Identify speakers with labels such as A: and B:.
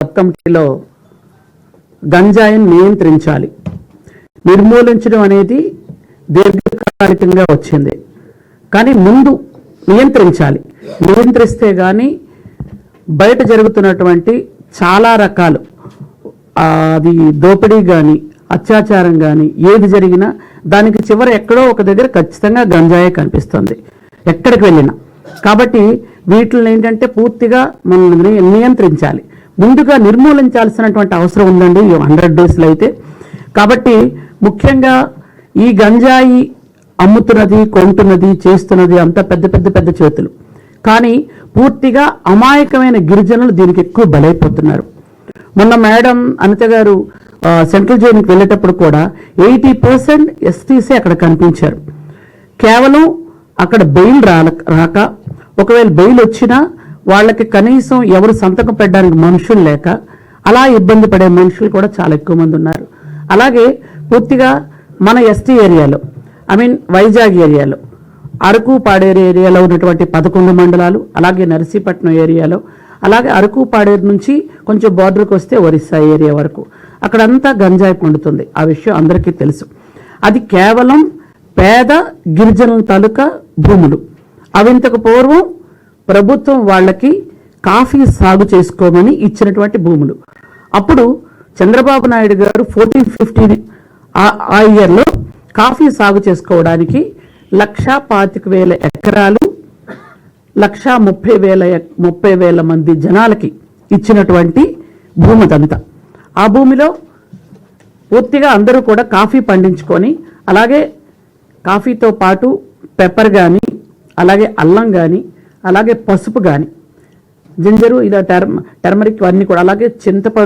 A: మొత్తంలో గంజాయిని నియంత్రించాలి. నిర్మూలించడం అనేది దీర్ఘకాలికంగా వచ్చింది. కానీ ముందు నియంత్రించాలి. నియంత్రిస్తే కానీ బయట జరుగుతున్నటువంటి చాలా రకాలు అది దోపిడీ కానీ అత్యాచారం కానీ ఏది జరిగినా దానికి చివర ఎక్కడో ఒక దగ్గర ఖచ్చితంగా గంజాయే కనిపిస్తుంది ఎక్కడికి వెళ్ళినా. కాబట్టి వీటిని ఏంటంటే పూర్తిగా మనం నియంత్రించాలి. ముందుగా నిర్మూలించాల్సినటువంటి అవసరం ఉందండి ఈ హండ్రెడ్ డేస్లో అయితే. కాబట్టి ముఖ్యంగా ఈ గంజాయి అమ్ముతున్నది కొంటున్నది చేస్తున్నది అంతా పెద్ద పెద్ద పెద్ద చేతులు. కానీ పూర్తిగా అమాయకమైన గిరిజనులు దీనికి ఎక్కువ బలైపోతున్నారు. మొన్న మేడం అనిత గారు సెంట్రల్ జైలుకి వెళ్ళేటప్పుడు కూడా ఎయిటీ పర్సెంట్ ఎస్టీసీ అక్కడ కనిపించారు. కేవలం అక్కడ బెయిల్ రాల రాక ఒకవేళ బెయిల్ వచ్చినా వాళ్ళకి కనీసం ఎవరు సంతకం పెట్టడానికి మనుషులు లేక అలా ఇబ్బంది పడే మనుషులు కూడా చాలా ఎక్కువ మంది ఉన్నారు. అలాగే పూర్తిగా మన ఎస్టీ ఏరియాలో ఐ మీన్ వైజాగ్ ఏరియాలో అరకు పాడేరు ఏరియాలో ఉన్నటువంటి పదకొండు మండలాలు అలాగే నర్సీపట్నం ఏరియాలో అలాగే అరకు పాడేరు నుంచి కొంచెం బార్డర్కి వస్తే ఒరిస్సా ఏరియా వరకు. అక్కడంతా గంజాయి పండుతుంది. ఆ విషయం అందరికీ తెలుసు. అది కేవలం పేద గిరిజనుల తాలూకా భూములు. అవింతకు పూర్వం ప్రభుత్వం వాళ్ళకి కాఫీ సాగు చేసుకోమని ఇచ్చినటువంటి భూములు. అప్పుడు చంద్రబాబు నాయుడు గారు ఫోర్టీన్ ఫిఫ్టీన్ ఆ ఇయర్లో కాఫీ సాగు చేసుకోవడానికి లక్షా పాతిక వేల ఎకరాలు లక్షా ముప్పై వేల ఎక్- ముప్పై వేల మంది జనాలకి ఇచ్చినటువంటి భూమిదంతా ఆ భూమిలో పూర్తిగా అందరూ కూడా కాఫీ పండించుకొని అలాగే కాఫీతో పాటు పెప్పర్ కానీ అలాగే అల్లం కానీ అలాగే పసుపు కానీ జింజరు ఇలా టర్మ టర్మరిక్ అన్నీ కూడా అలాగే చింతపండు